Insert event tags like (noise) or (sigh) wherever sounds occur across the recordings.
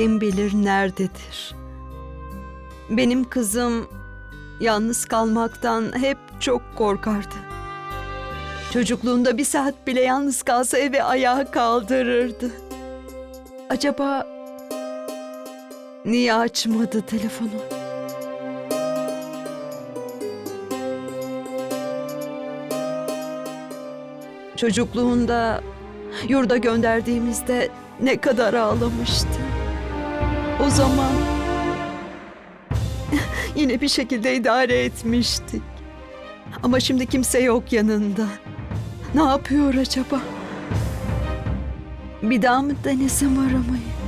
kim bilir nerededir. Benim kızım yalnız kalmaktan hep çok korkardı. Çocukluğunda bir saat bile yalnız kalsa eve ayağa kaldırırdı. Acaba niye açmadı telefonu? Çocukluğunda yurda gönderdiğimizde ne kadar ağlamıştı. O zaman (laughs) yine bir şekilde idare etmiştik. Ama şimdi kimse yok yanında. Ne yapıyor acaba? Bir daha mı denesem aramayı?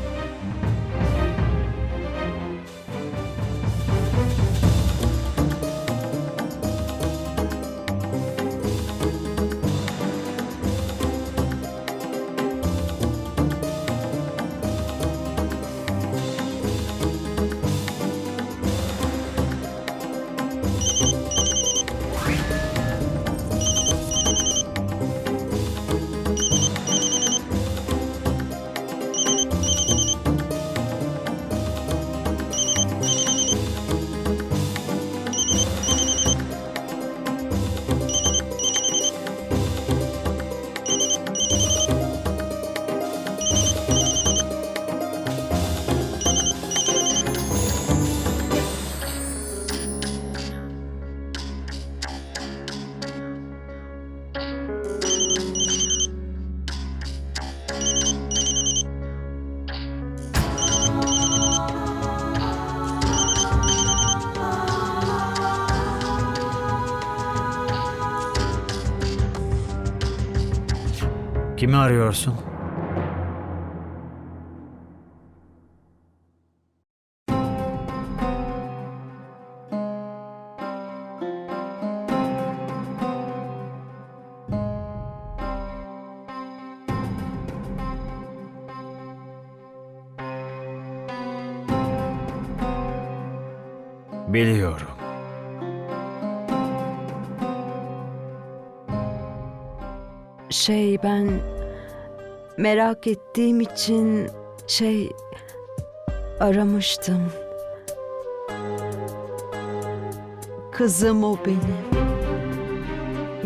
Kimi arıyorsun? Biliyorum. Şey ben merak ettiğim için şey aramıştım. Kızım o benim.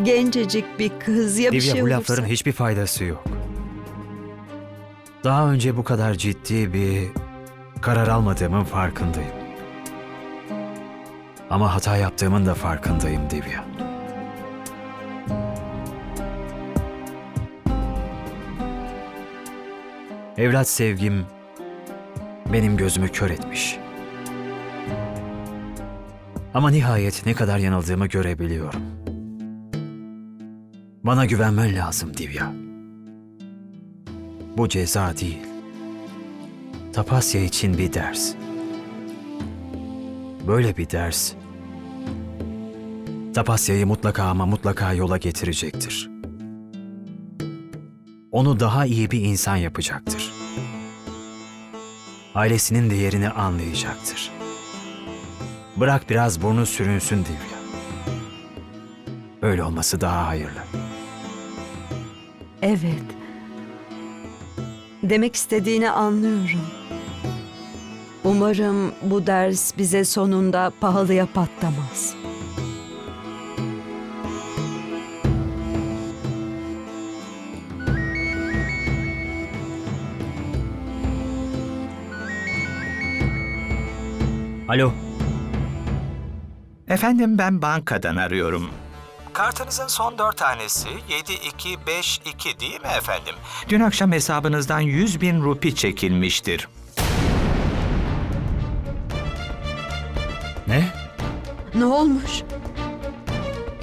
Gencecik bir kız ya bir Divya şey bu olursa. lafların hiçbir faydası yok. Daha önce bu kadar ciddi bir karar almadığımın farkındayım. Ama hata yaptığımın da farkındayım Divya. Evlat sevgim benim gözümü kör etmiş. Ama nihayet ne kadar yanıldığımı görebiliyorum. Bana güvenmen lazım Divya. Bu ceza değil. Tapasya için bir ders. Böyle bir ders. Tapasya'yı mutlaka ama mutlaka yola getirecektir. Onu daha iyi bir insan yapacaktır. Ailesinin değerini anlayacaktır. Bırak biraz burnu sürünsün Divya. Öyle olması daha hayırlı. Evet. Demek istediğini anlıyorum. Umarım bu ders bize sonunda pahalıya patlamaz. Alo, Efendim ben bankadan arıyorum. Kartınızın son dört tanesi 7252 değil mi efendim? Dün akşam hesabınızdan 100 bin rupi çekilmiştir. ne? Ne olmuş?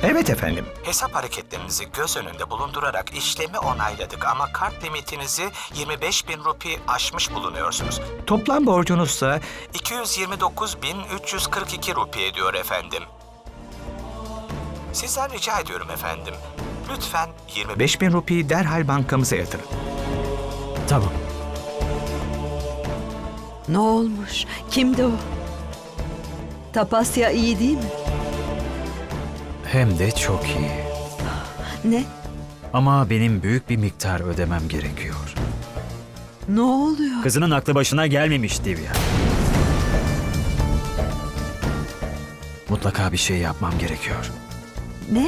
Evet efendim. Hesap hareketlerinizi göz önünde bulundurarak işlemi onayladık ama kart limitinizi 25 bin rupi aşmış bulunuyorsunuz. Toplam borcunuzsa 229 bin 342 rupi ediyor efendim. Sizden rica ediyorum efendim. Lütfen 25 bin rupiyi derhal bankamıza yatırın. Tamam. Ne olmuş? Kimdi o? Tapasya iyi değil mi? Hem de çok iyi. Ne? Ama benim büyük bir miktar ödemem gerekiyor. Ne oluyor? Kızının aklı başına gelmemiş Divya. Mutlaka bir şey yapmam gerekiyor. Ne?